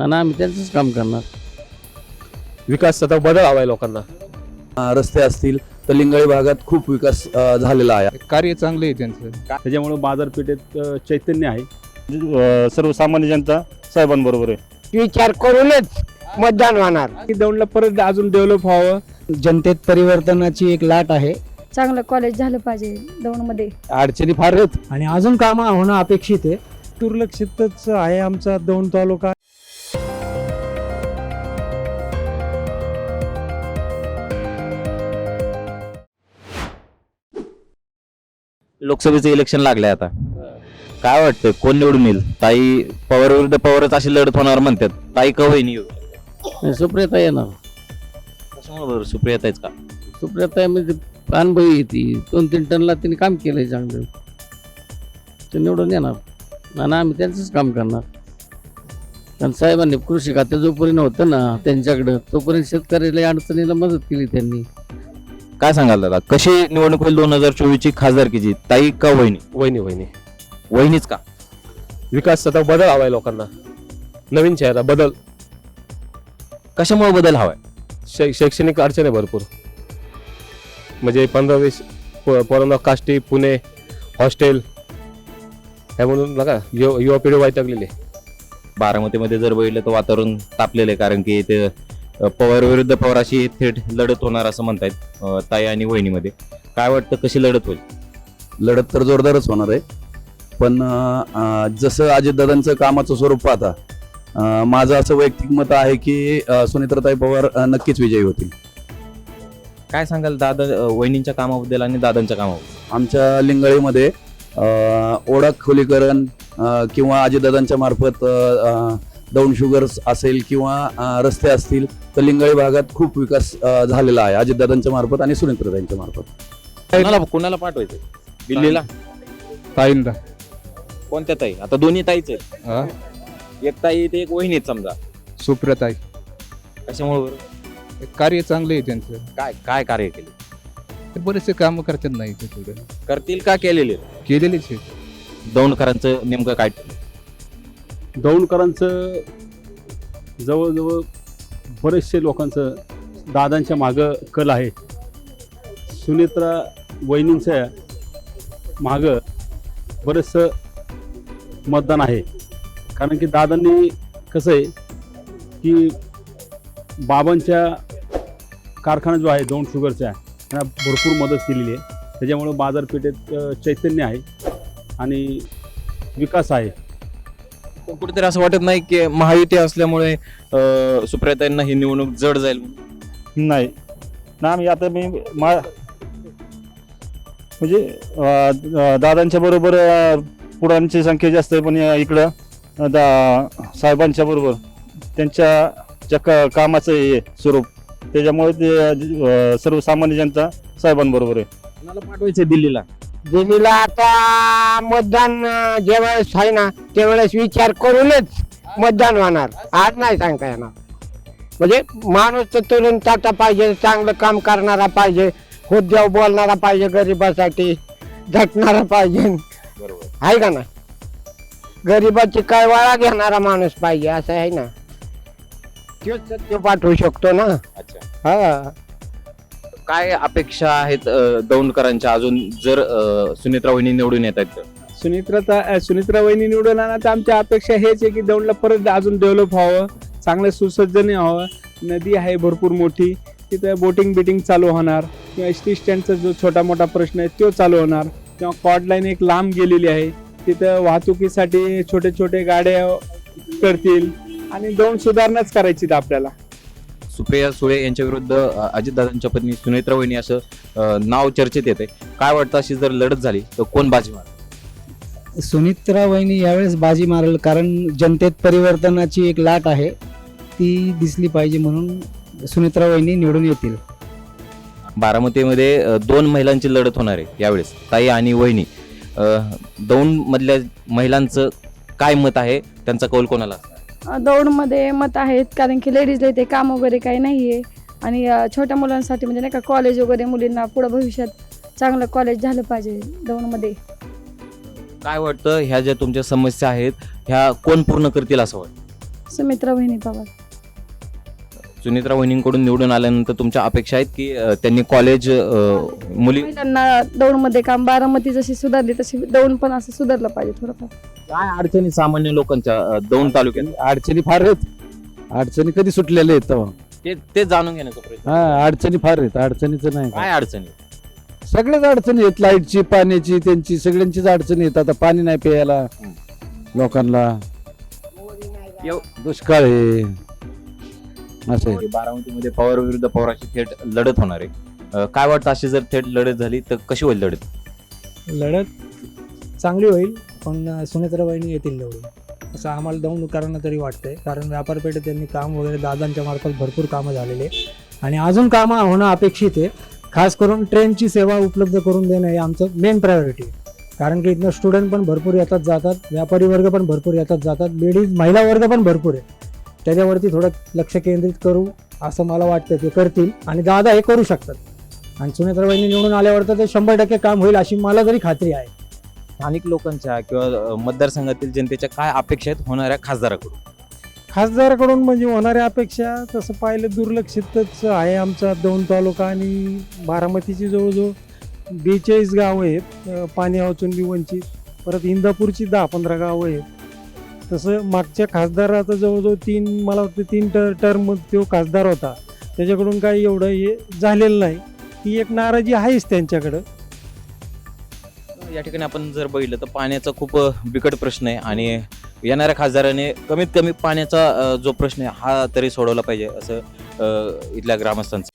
आणि आम्ही त्यांचंच काम करणार. विकास आता बदल हवाय लोकांना. अ, रस्ते असतील तर लिंगाळी भागात खूप विकास अ, झालेला आहे. कार्य चांगलं आहे त्यांचं. त्याच्यामुळे बाजारपेठेत अ, चैतन्य आहे. अ, सर्वसामान्य जनता साहेबांबरोबर आहे. विचार करूनच मतदान होणार. की दौंडला परत अजून डेव्हलप व्हावं? जनतेत परिवर्तनाची एक लाट आहे. चांगलं कॉलेज झालं पाहिजे दौंडमध्ये. अडचणी फार आहेत. आणि अजून कामं होणं अपेक्षित आहे. दुर्लक्षितच आहे आमचा दौंड तालुका. लोकसभेचं इलेक्शन लागलंय आता. काय वाटतं कोण निवडून येईल? ताई पवार विरुद्ध पवारच अशी लढत होणार म्हणतात. ताई का वहिनी आणि सुप्रियता येणार. कशामुळे बरं? सुप्रियाताईच का? सुप्रियता म्हणजे अनुभवी येते दोन तीन टनला तिने काम केलंय चांगलं. ते निवडून येणार. आणि आम्ही त्यांचंच काम करणार. कारण साहेबांनी कृषी खाते जोपर्यंत होतं ना त्यांच्याकडं. तोपर्यंत शेतकऱ्याला अडचणीला मदत केली त्यांनी. काय सांगाल दादा? कशी निवडणूक होईल दोन हजार चोवीस ची खासदारकीची? ताई का वहिनी? वहिनी वहिनी. वहिनीच का? विकास आता बदल हवाय लोकांना. नवीन चेहरा बदल. कशामुळे बदल हवाय? शै शैक्षणिक अडचण आहे भरपूर. म्हणजे पंधरा वीस प- पोरांना काष्टी पुणे हॉस्टेल ह्या म्हणून नका युवा युवा पिढी वैतागलेली आहे. बारामतीमध्ये जर बघितलं तर वातावरण तापलेलं आहे कारण की ते पवार विरुद्ध पवार अशी थेट लढत होणार असं म्हणतायत ताई आणि वहिनीमध्ये. काय वाटतं कशी लढत होईल? लढत तर जोरदारच होणार आहे. पण जसं अजितदादांचं कामाचं स्वरूप पाहता माझं असं वैयक्तिक मत आहे की सुनेत्राताई पवार नक्कीच विजयी होतील. काय सांगाल दादा वहिनींच्या कामाबद्दल आणि दादांच्या कामाबद्दल? आमच्या लिंगाळीमध्ये ओळख खोलीकरण किंवा अजितदादांच्या मार्फत दौंड शुगर्स असेल किंवा रस्ते असतील तर लिंगाळी भागात खूप विकास झालेला आहे अजितदादांच्या मार्फत आणि सुनेत्रताईंच्या मार्फत. कोणाला कोणाला पाठवायचं दिल्लीला? ताईंला. कोणत्या ताई? आता दोन्ही ताईच आहेत. हा? एक ताई ते एक वहिनी समजा. सुप्रताई कशामुळे बरं? कार्य चांगलं आहे त्यांचं. काय काय कार्य केले? ते बरेचसे कामं करतात नाही करतील का केलेले? केलेलेच आहे दौंडकरांचं नेमकं काय? दौंडकरांचं जवळजवळ बरेचसे लोकांचं दादांच्या मागं कल आहे. सुनेत्रा वहिनींच्या मागं बरेचसं मतदान आहे. कारण की दादांनी कसं आहे की बाबांच्या कारखाना जो आहे दोन शुगरचा त्यांना भरपूर मदत केलेली आहे. त्याच्यामुळं बाजारपेठेत चैतन्य आहे आणि विकास आहे. कुठेतरी असं वाटत नाही की महायुती असल्यामुळे अं, सुप्रियाताईंना ही निवडणूक जड जाईल. नाही. ना आम्ही आता मी मा म्हणजे अ, अ, दादांच्या बरोबर अ, पुढांची संख्या जास्त आहे पण या इकडं अ, दा साहेबांच्या बरोबर. त्यांच्या ज्या का कामाचं हे स्वरूप त्याच्यामुळे ते अ, सर्वसामान्य जनता साहेबांबरोबर आहे. कोणाला पाठवायचं दिल्लीला? दिल्लीला आता मतदान ज्यावेळेस आहे ना त्यावेळेस विचार करूनच मतदान होणार. आज नाही सांगता येणार. म्हणजे माणूस तर तरुण ताटा पाहिजे चांगलं काम करणारा पाहिजे हुद्द्यावर बोलणारा पाहिजे गरिबासाठी झटणारा पाहिजे. आहे का ना गरिबाची काय वाळा घेणारा माणूस पाहिजे असं आहे ना. तोच सत्य पाठवू शकतो ना. हा. काय अपेक्षा आहेत दौंडकरांच्या? अजून जर सुनित्रा सुनेत्रा वहिनी निवडून येत आहेत तर? सुनित्रा सुनित्रा वहिनी निवडून आणा तर आमच्या अपेक्षा हेच आहे की दौंडला परत अजून डेव्हलप व्हावं चांगलं सुसज्जने व्हावं. नदी आहे भरपूर मोठी तिथं बोटिंग बिटिंग चालू होणार. किंवा एस टी स्टँडचा जो छोटा मोठा प्रश्न आहे तो चालू होणार. किंवा कॉड लाईन एक लांब गेलेली आहे तिथं वाहतुकीसाठी छोटे छोटे गाड्या करतील. आणि दौंड सुधारणाच करायची आहेत आपल्याला. सुप्रिया सुळे यांच्या विरुद्ध अजितदादांच्या पत्नी सुनेत्रा वहिनी असं नाव चर्चेत येते काय वाटतं अशी जर लढत झाली तर कोण बाजी मार सुनित्रा वहिनी यावेळेस बाजी मारेल कारण जनतेत परिवर्तनाची एक लाट आहे. ती दिसली पाहिजे म्हणून सुनित्रा वहिनी निवडून येतील. बारामतीमध्ये दोन महिलांची लढत होणार आहे यावेळेस ताई आणि वहिनी. दौंड मधल्या महिलांचं काय मत आहे? त्यांचा कौल कोणाला? दौडमध्ये मत आहेत. कारण की लेडीजला इथे काम वगैरे काही नाही आहे आणि छोट्या मुलांसाठी म्हणजे नाही का कॉलेज वगैरे मुलींना पुढं भविष्यात चांगलं कॉलेज झालं पाहिजे दौंडमध्ये. काय वाटतं? ह्या ज्या तुमच्या समस्या आहेत ह्या कोण पूर्ण करतील असं वाटतं? सुमित्रा वहिनी पवार. सुनित्रा वहिनींकडून निवडून आल्यानंतर तुमच्या अपेक्षा आहेत की त्यांनी कॉलेज मुली महिलांना दौडमध्ये काम बारामती जशी सुधारली तशी दौड पण असं सुधारलं पाहिजे थोडंफार. काय अडचणी सामान्य लोकांच्या अ, दौंड तालुक्यात अडचणी फार आहेत. अडचणी कधी सुटलेल्या आहेत तेव्हा? ते ते जाणून घेण्याचा प्रयत्न. हा अडचणी फार आहेत. अडचणीचं नाही काय अडचणी? सगळ्याच अडचणी आहेत. लाईटची पाण्याची त्यांची सगळ्यांचीच अडचणी आहेत. आता पाणी नाही प्यायला लोकांना. दुष्काळ आहे. असं आहे. बारामतीमध्ये पवार विरुद्ध पवाराची थेट लढत होणार आहे. अ, काय वाटतं? अशी जर थेट लढत झाली तर कशी होईल लढत? लढत चांगली होईल. पण सुनेत्राबाईंनी येतील निवडून असं आम्हाला दौंडकरांना तरी वाटतंय. कारण व्यापारपेठेत त्यांनी काम वगैरे दादांच्या मार्फत भरपूर कामं झालेले आणि अजून कामं होणं अपेक्षित आहे. खास करून ट्रेनची सेवा उपलब्ध करून देणं हे आमचं मेन प्रायोरिटी आहे. कारण की इथनं स्टुडंट पण भरपूर येतात जातात. व्यापारी वर्ग पण भरपूर येतात जातात. लेडीज महिला वर्ग पण भरपूर आहे त्याच्यावरती थोडं लक्ष केंद्रित करू असं मला वाटतं ते करतील. आणि दादा हे करू शकतात. आणि सुनेत्राबाईंनी निवडून आल्यावर तर ते शंभर टक्के काम होईल अशी मला तरी खात्री आहे. स्थानिक लोकांच्या किंवा मतदारसंघातील जनतेच्या काय अपेक्षा आहेत होणाऱ्या खासदाराकडून? खासदाराकडून म्हणजे होणाऱ्या अपेक्षा तसं पाहिलं दुर्लक्षितच आहे आमचा दोन तालुका आणि बारामतीची जवळजवळ बेचाळीस गावं आहेत. पाणी वाचून वंचित परत इंदापूरची दहा पंधरा गावं आहेत. तसं मागच्या खासदाराचा जवळजवळ तीन मला वाटतं तीन टर टर्म तो खासदार होता. त्याच्याकडून काही एवढं हे झालेलं नाही. ही एक नाराजी आहेच त्यांच्याकडं. या ठिकाणी आपण जर बघितलं तर पाण्याचा खूप बिकट प्रश्न आहे आणि येणाऱ्या खासदाराने कमीत कमी पाण्याचा जो प्रश्न आहे हा तरी सोडवला पाहिजे असं इथल्या ग्रामस्थांचं